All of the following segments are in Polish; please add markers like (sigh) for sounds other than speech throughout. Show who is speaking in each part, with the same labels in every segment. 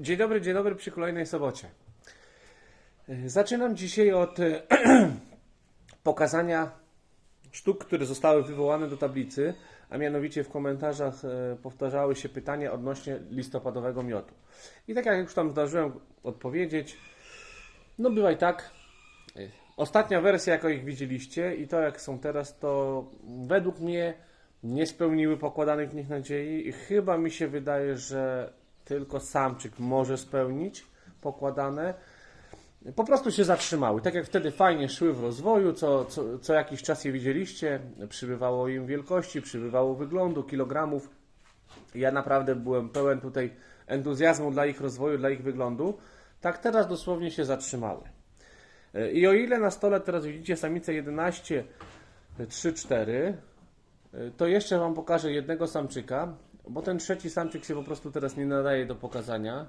Speaker 1: Dzień dobry, dzień dobry przy kolejnej sobocie. Y, Zaczynam dzisiaj od y, (clears throat) pokazania sztuk, które zostały wywołane do tablicy, a mianowicie w komentarzach y, powtarzały się pytania odnośnie listopadowego miotu. I tak jak już tam zdążyłem odpowiedzieć, no bywa i tak. Ostatnia wersja, jaką ich widzieliście i to jak są teraz, to według mnie nie spełniły pokładanych w nich nadziei i chyba mi się wydaje, że tylko samczyk może spełnić pokładane. Po prostu się zatrzymały. Tak jak wtedy fajnie szły w rozwoju, co, co, co jakiś czas je widzieliście, przybywało im wielkości, przybywało wyglądu, kilogramów. Ja naprawdę byłem pełen tutaj entuzjazmu dla ich rozwoju, dla ich wyglądu. Tak teraz dosłownie się zatrzymały. I o ile na stole teraz widzicie samicę 11, 3, 4, to jeszcze Wam pokażę jednego samczyka, bo ten trzeci samczyk się po prostu teraz nie nadaje do pokazania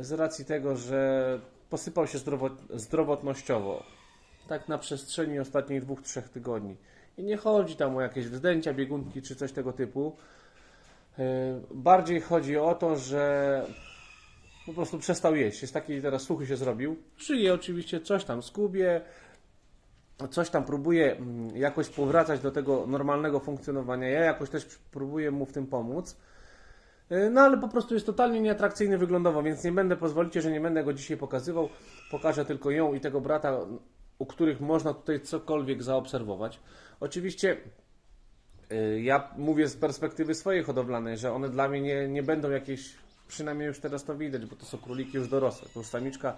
Speaker 1: z racji tego, że posypał się zdrowot, zdrowotnościowo. Tak na przestrzeni ostatnich dwóch, trzech tygodni. I nie chodzi tam o jakieś wzdęcia, biegunki czy coś tego typu. Yy, Bardziej chodzi o to, że po prostu przestał jeść. Jest taki teraz suchy się zrobił. Żyje oczywiście, coś tam skubie, coś tam próbuje mm, jakoś powracać do tego normalnego funkcjonowania. Ja jakoś też próbuję mu w tym pomóc. Yy, No ale po prostu jest totalnie nieatrakcyjny wyglądowo, więc nie będę, pozwolicie, że nie będę go dzisiaj pokazywał. Pokażę tylko ją i tego brata, u których można tutaj cokolwiek zaobserwować. Oczywiście yy, ja mówię z perspektywy swojej hodowlanej, że one dla mnie nie, nie będą jakieś, przynajmniej już teraz to widać, bo to są króliki już dorosłe. To już samiczka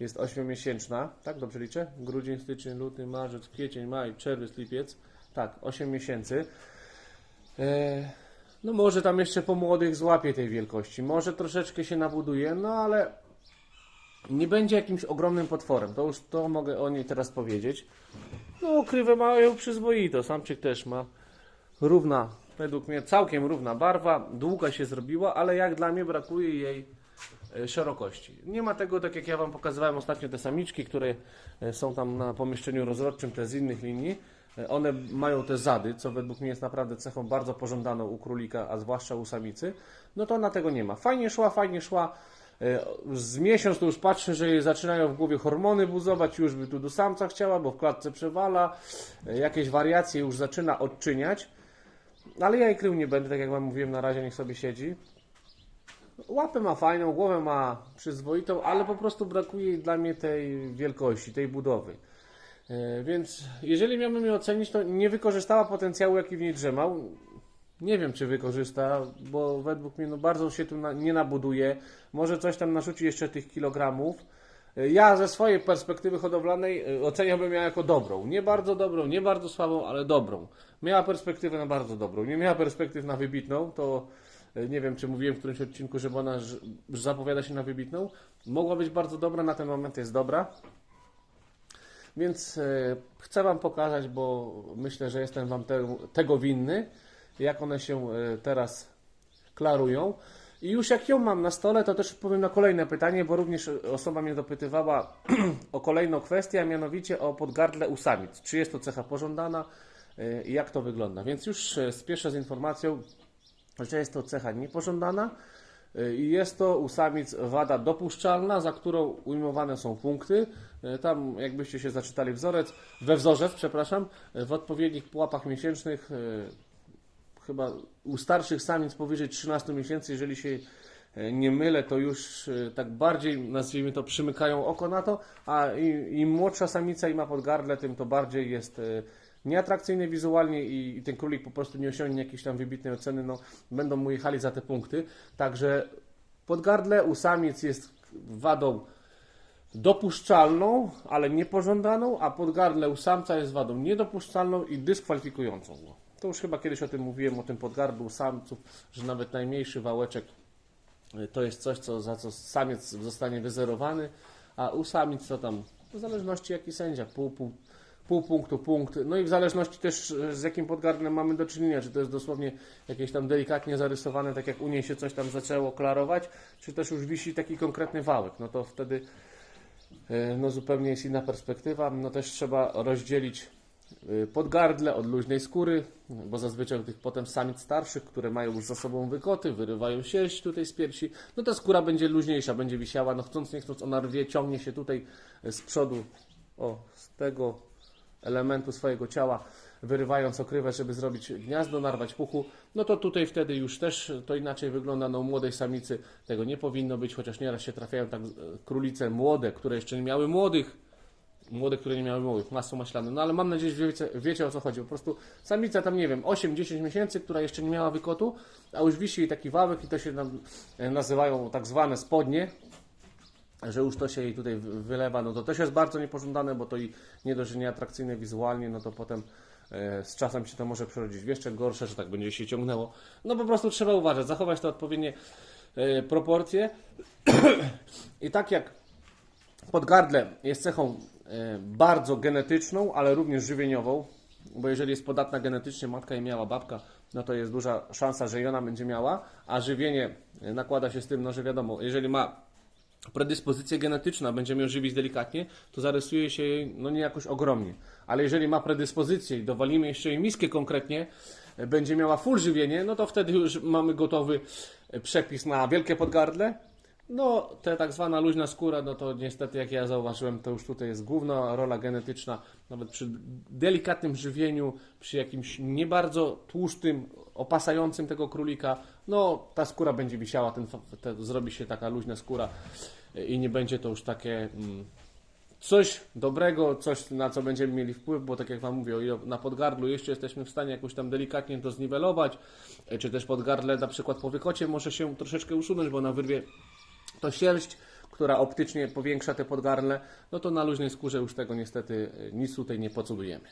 Speaker 1: jest 8-miesięczna, tak dobrze liczę? Grudzień, styczeń, luty, marzec, kwiecień, maj, czerwiec, lipiec. Tak, 8 miesięcy. E, No może tam jeszcze po młodych złapie tej wielkości, może troszeczkę się nabuduje, no ale nie będzie jakimś ogromnym potworem. To już to mogę o niej teraz powiedzieć. No, krywę mają przyzwoito, samczyk też ma równa, według mnie całkiem równa barwa, długa się zrobiła, ale jak dla mnie brakuje jej szerokości. Nie ma tego, tak jak ja Wam pokazywałem ostatnio te samiczki, które e, są tam na pomieszczeniu rozrodczym, te z innych linii. E, One mają te zady, co według mnie jest naprawdę cechą bardzo pożądaną u królika, a zwłaszcza u samicy. No to ona tego nie ma. Fajnie szła, fajnie szła. E, Z miesiąc to już patrzę, że jej zaczynają w głowie hormony buzować, już by tu do samca chciała, bo w klatce przewala. E, Jakieś wariacje już zaczyna odczyniać. Ale ja jej krył nie będę, tak jak Wam mówiłem, na razie niech sobie siedzi. Łapę ma fajną, głowę ma przyzwoitą, ale po prostu brakuje dla mnie tej wielkości, tej budowy. E, Więc jeżeli miałbym ją ocenić, to nie wykorzystała potencjału, jaki w niej drzemał. Nie wiem, czy wykorzysta, bo według mnie no, bardzo się tu na, nie nabuduje. Może coś tam narzuci jeszcze tych kilogramów. E, Ja ze swojej perspektywy hodowlanej e, oceniałbym ją jako dobrą. Nie bardzo dobrą, nie bardzo słabą, ale dobrą. Miała perspektywę na bardzo dobrą. Nie miała perspektyw na wybitną, to nie wiem, czy mówiłem w którymś odcinku, że ona zapowiada się na wybitną. Mogła być bardzo dobra, na ten moment jest dobra. Więc e, chcę Wam pokazać, bo myślę, że jestem Wam te, tego winny, jak one się e, teraz klarują. I już jak ją mam na stole, to też powiem na kolejne pytanie, bo również osoba mnie dopytywała (clears throat) o kolejną kwestię, a mianowicie o podgardle u samic. Czy jest to cecha pożądana e, i jak to wygląda. Więc już e, spieszę z informacją, że jest to cecha niepożądana e, i jest to u samic wada dopuszczalna, za którą ujmowane są punkty. E, Tam, jakbyście się zaczytali wzorec, we wzorzec, przepraszam, w odpowiednich pułapach miesięcznych e, chyba u starszych samic powyżej 13 miesięcy, jeżeli się nie mylę, to już tak bardziej, nazwijmy to, przymykają oko na to, a im, im młodsza samica i ma podgardle, tym to bardziej jest nieatrakcyjny wizualnie i, i ten królik po prostu nie osiągnie jakiejś tam wybitnej oceny, no będą mu jechali za te punkty. Także podgardle u samic jest wadą dopuszczalną, ale niepożądaną, a podgardle u samca jest wadą niedopuszczalną i dyskwalifikującą. No, To już chyba kiedyś o tym mówiłem, o tym podgardlu u samców, że nawet najmniejszy wałeczek y, to jest coś, co, za co samiec zostanie wyzerowany, a u samic to tam, w zależności jaki sędzia, pół, pół, pół punktu, punkt, no i w zależności też y, z jakim podgardlem mamy do czynienia, czy to jest dosłownie jakieś tam delikatnie zarysowane, tak jak u niej się coś tam zaczęło klarować, czy też już wisi taki konkretny wałek, no to wtedy no zupełnie jest inna perspektywa. No też trzeba rozdzielić y, podgardle od luźnej skóry, bo zazwyczaj tych potem samic starszych, które mają już za sobą wykoty, wyrywają sierść tutaj z piersi, no ta skóra będzie luźniejsza, będzie wisiała, no chcąc nie chcąc ona rwie, ciągnie się tutaj z przodu, o, z tego elementu swojego ciała, wyrywając okrywę, żeby zrobić gniazdo, narwać puchu, no to tutaj wtedy już też to inaczej wygląda. No u młodej samicy tego nie powinno być, chociaż nieraz się trafiają tak e, królice młode, które jeszcze nie miały młodych, młode, które nie miały młodych, masło maślane. No ale mam nadzieję, że wiecie, wiecie o co chodzi. Po prostu samica tam, nie wiem, 8-10 miesięcy, która jeszcze nie miała wykotu, a już wisi jej taki wałek i to się e, nazywają tak zwane spodnie, że już to się jej tutaj wy- wylewa, no to też jest bardzo niepożądane, bo to i nie dość, że nieatrakcyjne wizualnie, no to potem e, z czasem się to może przerodzić w jeszcze gorsze, że tak będzie się ciągnęło. No po prostu trzeba uważać, zachować te odpowiednie e, proporcje. (clears throat) I tak jak podgardle jest cechą e, bardzo genetyczną, ale również żywieniową, bo jeżeli jest podatna genetycznie, matka jej miała, babka, no to jest duża szansa, że i ona będzie miała, a żywienie nakłada się z tym, no że wiadomo, jeżeli ma predyspozycję genetyczna, będziemy ją żywić delikatnie, to zarysuje się jej no nie jakoś ogromnie. Ale jeżeli ma predyspozycję i dowalimy jeszcze jej miskę konkretnie, e, będzie miała full żywienie, no to wtedy już mamy gotowy e, przepis na wielkie podgardle. No, ta tak zwana luźna skóra, no to niestety, jak ja zauważyłem, to już tutaj jest główna rola genetyczna. Nawet przy delikatnym żywieniu, przy jakimś nie bardzo tłustym, opasającym tego królika, no ta skóra będzie wisiała, ten, fa- te, zrobi się taka luźna skóra i nie będzie to już takie mm, coś dobrego, coś na co będziemy mieli wpływ, bo tak jak Wam mówię, o ile na podgardlu jeszcze jesteśmy w stanie jakoś tam delikatnie to zniwelować, y, czy też podgardle na przykład po wykocie może się troszeczkę usunąć, bo na wyrwie to sierść, która optycznie powiększa te podgarle, no to na luźnej skórze już tego niestety y, nic tutaj nie pocudujemy.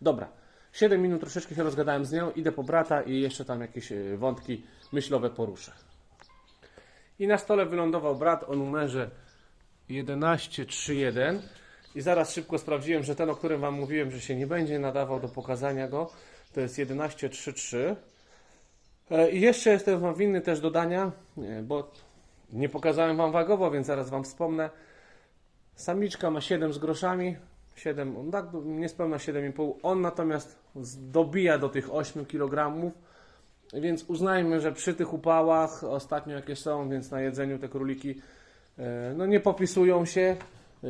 Speaker 1: Dobra, 7 minut troszeczkę się rozgadałem z nią, idę po brata i jeszcze tam jakieś y, wątki myślowe poruszę. I na stole wylądował brat o numerze 1131 i zaraz szybko sprawdziłem, że ten, o którym Wam mówiłem, że się nie będzie nadawał do pokazania go, to jest 1133. E, I jeszcze jestem Wam winny też dodania, e, bo nie pokazałem Wam wagowo, więc zaraz Wam wspomnę. Samiczka ma 7 z groszami, 7, on tak niespełna 7,5. On natomiast dobija do tych 8 kg, więc uznajmy, że przy tych upałach, ostatnio jakie są, więc na jedzeniu te króliki e, no nie popisują się.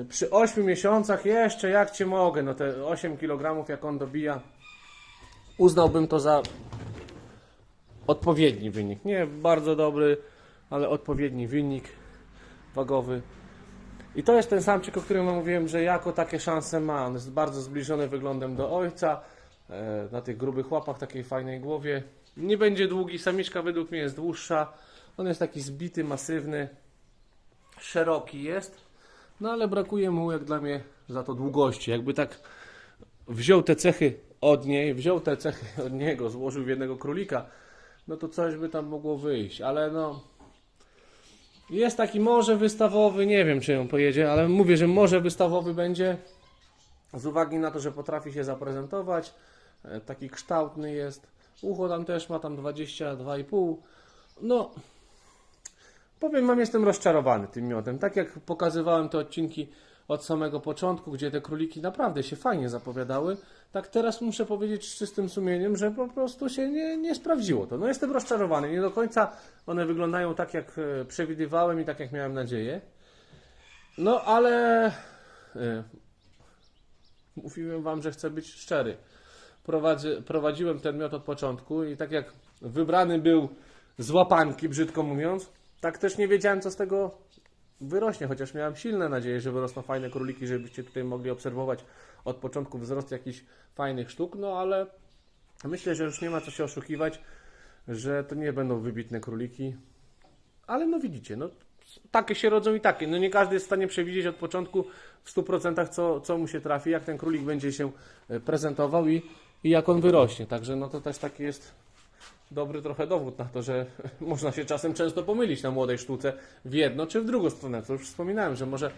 Speaker 1: Przy 8 miesiącach jeszcze jak Cię mogę, no te 8 kg jak on dobija, uznałbym to za odpowiedni wynik. Nie bardzo dobry, ale odpowiedni wynik wagowy. I to jest ten samczyk, o którym mówiłem, że jako takie szanse ma. On jest bardzo zbliżony wyglądem do ojca, e, na tych grubych łapach, takiej fajnej głowie. Nie będzie długi, samiczka według mnie jest dłuższa. On jest taki zbity, masywny, szeroki jest, no ale brakuje mu jak dla mnie za to długości. Jakby tak wziął te cechy od niej, wziął te cechy od niego, złożył w jednego królika, no to coś by tam mogło wyjść, ale no jest taki może wystawowy, nie wiem czy on pojedzie, ale mówię, że może wystawowy będzie z uwagi na to, że potrafi się zaprezentować, e, taki kształtny jest, ucho tam też ma tam 22,5, no powiem Wam, jestem rozczarowany tym miodem, tak jak pokazywałem te odcinki od samego początku, gdzie te króliki naprawdę się fajnie zapowiadały, tak teraz muszę powiedzieć z czystym sumieniem, że po prostu się nie, nie sprawdziło to. No jestem rozczarowany, nie do końca one wyglądają tak jak e, przewidywałem i tak jak miałem nadzieję. No ale e, mówiłem Wam, że chcę być szczery. Prowadzi, prowadziłem ten miot od początku i tak jak wybrany był z łapanki, brzydko mówiąc, tak też nie wiedziałem, co z tego wyrośnie, chociaż miałem silne nadzieje, że wyrosną fajne króliki, żebyście tutaj mogli obserwować od początku wzrost jakichś fajnych sztuk, no ale myślę, że już nie ma co się oszukiwać, że to nie będą wybitne króliki, ale no widzicie, no takie się rodzą i takie. No nie każdy jest w stanie przewidzieć od początku w 100% co, co mu się trafi, jak ten królik będzie się e, prezentował i, i jak on wyrośnie. Także no to też taki jest dobry trochę dowód na to, że (laughs) można się czasem często pomylić na młodej sztuce w jedno czy w drugą stronę. Co już wspominałem, że może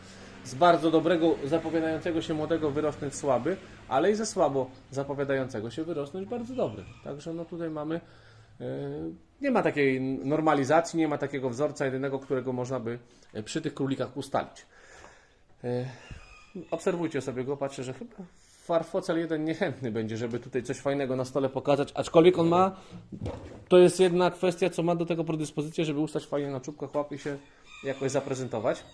Speaker 1: z bardzo dobrego, zapowiadającego się młodego wyrosnąć słaby, ale i ze słabo zapowiadającego się wyrosnąć bardzo dobry. Także no tutaj mamy e, nie ma takiej normalizacji, nie ma takiego wzorca jedynego, którego można by e, przy tych królikach ustalić. E, Obserwujcie sobie go, patrzę, że chyba farfocel jeden niechętny będzie, żeby tutaj coś fajnego na stole pokazać, aczkolwiek on ma, to jest jedna kwestia, co ma do tego predyspozycję, żeby ustać fajnie na czubkach łap i się jakoś zaprezentować.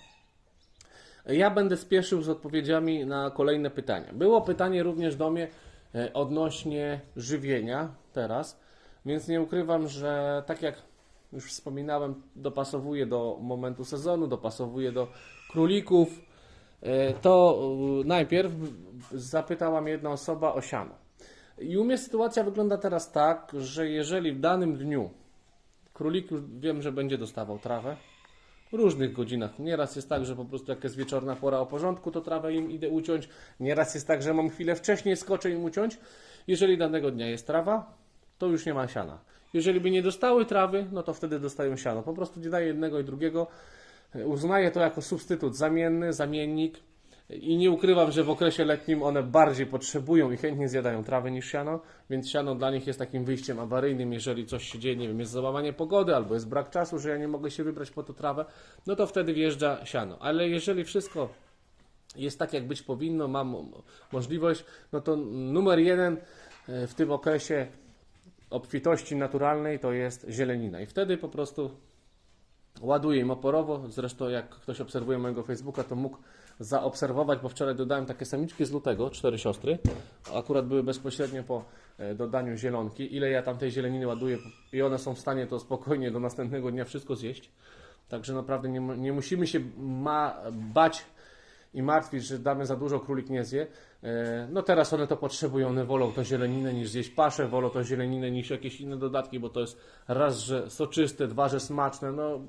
Speaker 1: Ja będę spieszył z odpowiedziami na kolejne pytania. Było pytanie również do mnie e, odnośnie żywienia teraz, więc nie ukrywam, że tak jak już wspominałem, dopasowuję do momentu sezonu, dopasowuję do królików. E, To e, najpierw zapytała mnie jedna osoba o siano. I u mnie sytuacja wygląda teraz tak, że jeżeli w danym dniu królik już wiem, że będzie dostawał trawę, w różnych godzinach. Nieraz jest tak, że po prostu jak jest wieczorna pora o porządku, to trawę im idę uciąć. Nieraz jest tak, że mam chwilę wcześniej, skoczę im uciąć. Jeżeli danego dnia jest trawa, to już nie ma siana. Jeżeli by nie dostały trawy, no to wtedy dostają siano. Po prostu daję jednego i drugiego. Uznaję to jako substytut zamienny, zamiennik. I nie ukrywam, że w okresie letnim one bardziej potrzebują i chętnie zjadają trawę niż siano, więc siano dla nich jest takim wyjściem awaryjnym, jeżeli coś się dzieje, nie wiem, jest załamanie pogody albo jest brak czasu, że ja nie mogę się wybrać po to trawę, no to wtedy wjeżdża siano. Ale jeżeli wszystko jest tak, jak być powinno, mam możliwość, no to numer jeden e, w tym okresie obfitości naturalnej to jest zielenina. I wtedy po prostu ładuję im oporowo. Zresztą jak ktoś obserwuje mojego Facebooka, to mógł zaobserwować, bo wczoraj dodałem takie samiczki z lutego, cztery siostry. Akurat były bezpośrednio po e, dodaniu zielonki. Ile ja tam tej zieleniny ładuję i one są w stanie to spokojnie do następnego dnia wszystko zjeść. Także naprawdę nie, nie musimy się ma, bać i martwić, że damy za dużo, królik nie zje. E, No teraz one to potrzebują, one wolą to zieleninę niż zjeść paszę, wolą to zieleninę niż jakieś inne dodatki, bo to jest raz, że soczyste, dwa, że smaczne. No,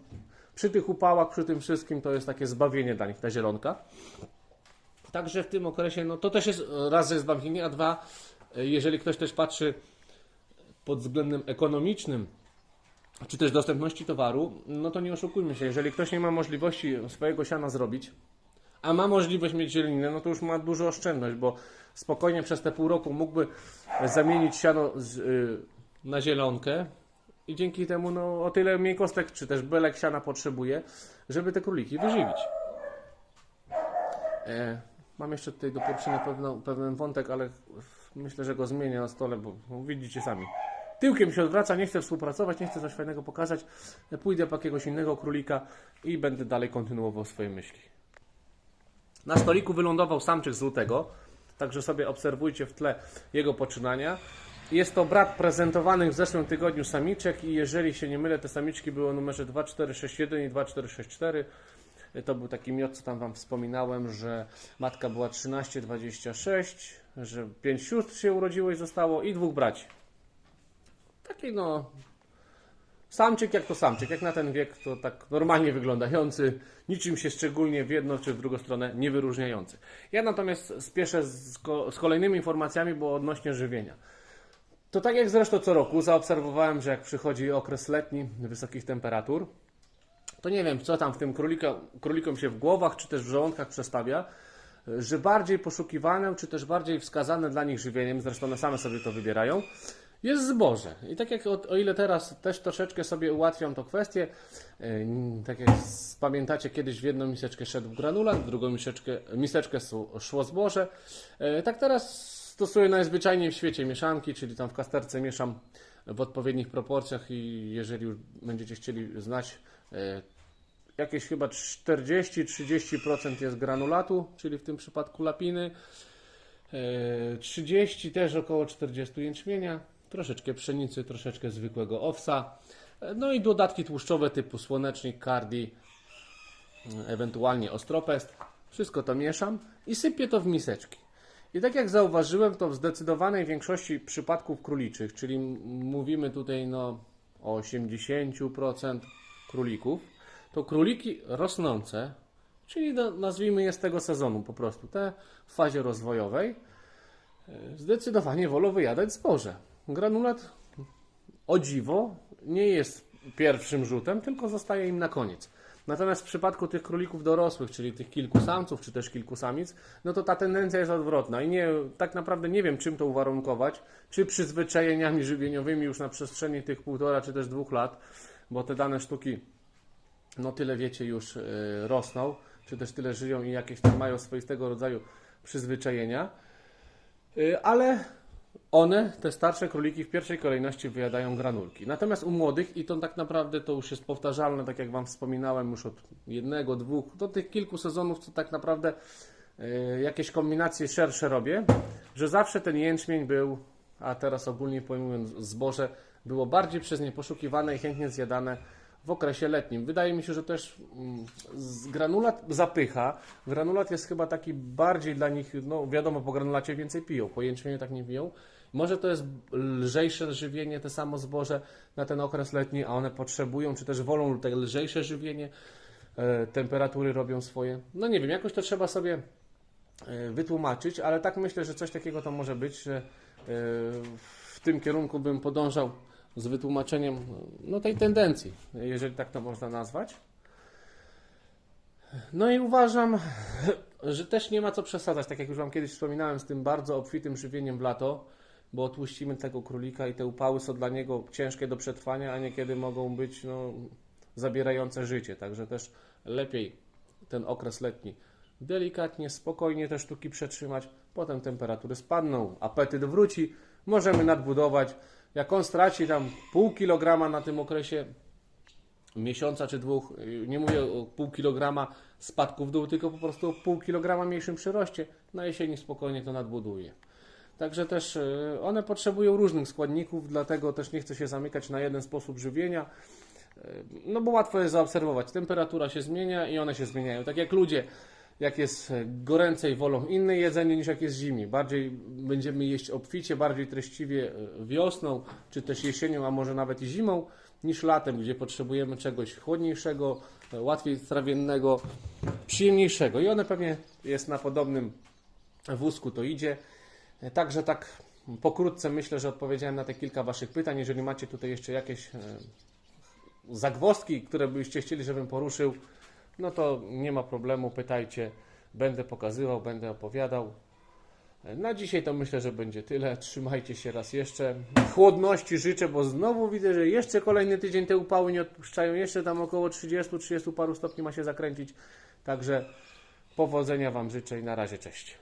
Speaker 1: przy tych upałach, przy tym wszystkim to jest takie zbawienie dla nich, ta zielonka. Także w tym okresie, no to też jest raz, że zbawienie, a dwa, e, jeżeli ktoś też patrzy pod względem ekonomicznym, czy też dostępności towaru, no to nie oszukujmy się, jeżeli ktoś nie ma możliwości swojego siana zrobić, a ma możliwość mieć zieleninę, no to już ma dużą oszczędność, bo spokojnie przez te pół roku mógłby zamienić siano z, y, na zielonkę i dzięki temu no, o tyle mniej kostek, czy też belek siana potrzebuje, żeby te króliki wyżywić. E, mam jeszcze tutaj do poruszenia pewną, pewien wątek, ale myślę, że go zmienię na stole, bo widzicie sami. Tyłkiem się odwraca, nie chcę współpracować, nie chcę coś fajnego pokazać. Pójdę po jakiegoś innego królika i będę dalej kontynuował swoje myśli. Na stoliku wylądował samczyk z lutego, także sobie obserwujcie w tle jego poczynania. Jest to brat prezentowanych w zeszłym tygodniu samiczek i jeżeli się nie mylę, te samiczki były o numerze 2461 i 2464. To był taki miod, co tam Wam wspominałem, że matka była 1326, że pięć sióstr się urodziło i zostało i dwóch braci. Taki no Samczyk jak to samczyk, jak na ten wiek to tak normalnie wyglądający, niczym się szczególnie w jedną czy w drugą stronę nie wyróżniający. Ja natomiast spieszę z, z kolejnymi informacjami, bo odnośnie żywienia. To tak jak zresztą co roku zaobserwowałem, że jak przychodzi okres letni wysokich temperatur, to nie wiem, co tam w tym królika, królikom się w głowach czy też w żołądkach przestawia, że bardziej poszukiwanym, czy też bardziej wskazane dla nich żywieniem, zresztą one same sobie to wybierają, jest zboże. I tak jak o, o ile teraz też troszeczkę sobie ułatwiam tą kwestię, yy, tak jak pamiętacie, kiedyś w jedną miseczkę szedł granulat, w drugą miseczkę, miseczkę szło zboże, yy, tak teraz stosuję najzwyczajniej w świecie mieszanki, czyli tam w kasterce mieszam w odpowiednich proporcjach i jeżeli już będziecie chcieli znać, yy, jakieś chyba 40-30% jest granulatu, czyli w tym przypadku lapiny. E, 30 też około 40 jęczmienia, troszeczkę pszenicy, troszeczkę zwykłego owsa, e, no i dodatki tłuszczowe typu słonecznik, cardi, e, ewentualnie ostropest. Wszystko to mieszam i sypię to w miseczki. I tak jak zauważyłem, to w zdecydowanej większości przypadków króliczych, czyli mówimy tutaj no, o 80% królików, to króliki rosnące, czyli no, nazwijmy je z tego sezonu po prostu, te w fazie rozwojowej, e, zdecydowanie wolą wyjadać zboże. Granulat o dziwo nie jest pierwszym rzutem, tylko zostaje im na koniec. Natomiast w przypadku tych królików dorosłych, czyli tych kilku samców, czy też kilku samic, no to ta tendencja jest odwrotna i nie, tak naprawdę nie wiem, czym to uwarunkować, czy przyzwyczajeniami żywieniowymi już na przestrzeni tych półtora, czy też dwóch lat, bo te dane sztuki, no tyle wiecie, już y, rosną, czy też tyle żyją i jakieś tam mają swoistego rodzaju przyzwyczajenia. Y, Ale one, te starsze króliki, w pierwszej kolejności wyjadają granulki. Natomiast u młodych, i to tak naprawdę to już jest powtarzalne, tak jak Wam wspominałem już od jednego, dwóch, do tych kilku sezonów, co tak naprawdę y, jakieś kombinacje szersze robię, że zawsze ten jęczmień był, a teraz ogólnie pojmując zboże, było bardziej przez nie poszukiwane i chętnie zjadane w okresie letnim. Wydaje mi się, że też mm, granulat zapycha. Granulat jest chyba taki bardziej dla nich, no wiadomo, po granulacie więcej piją, po jęczmieniu tak nie piją. Może to jest lżejsze żywienie, te samo zboże na ten okres letni, a one potrzebują, czy też wolą te lżejsze żywienie, e, temperatury robią swoje. No nie wiem, jakoś to trzeba sobie e, wytłumaczyć, ale tak myślę, że coś takiego to może być, że e, w tym kierunku bym podążał z wytłumaczeniem no, tej tendencji, jeżeli tak to można nazwać. No i uważam, że też nie ma co przesadzać, tak jak już Wam kiedyś wspominałem, z tym bardzo obfitym żywieniem w lato, bo otłuścimy tego królika i te upały są dla niego ciężkie do przetrwania, a niekiedy mogą być no, zabierające życie. Także też lepiej ten okres letni delikatnie, spokojnie te sztuki przetrzymać, potem temperatury spadną, apetyt wróci, możemy nadbudować. Jak on straci tam pół kilograma na tym okresie miesiąca czy dwóch, y, nie mówię o pół kilograma spadku w dół, tylko po prostu o pół kilograma mniejszym przyroście, na jesieni spokojnie to nadbuduje. Także też y, one potrzebują różnych składników, dlatego też nie chcę się zamykać na jeden sposób żywienia, y, no bo łatwo jest zaobserwować. Temperatura się zmienia i one się zmieniają. Tak jak ludzie, jak jest goręcej, wolą inne jedzenie niż jak jest zimniej. Bardziej będziemy jeść obficie, bardziej treściwie y, wiosną, czy też jesienią, a może nawet i zimą, niż latem, gdzie potrzebujemy czegoś chłodniejszego, y, łatwiej trawiennego, przyjemniejszego. I one pewnie jest na podobnym wózku to idzie. Także tak pokrótce myślę, że odpowiedziałem na te kilka Waszych pytań. Jeżeli macie tutaj jeszcze jakieś e, zagwozdki, które byście chcieli, żebym poruszył, no to nie ma problemu, pytajcie. Będę pokazywał, będę opowiadał. Na dzisiaj to myślę, że będzie tyle. Trzymajcie się raz jeszcze. Chłodności życzę, bo znowu widzę, że jeszcze kolejny tydzień te upały nie odpuszczają. Jeszcze tam około 30-30 paru stopni ma się zakręcić. Także powodzenia Wam życzę i na razie cześć.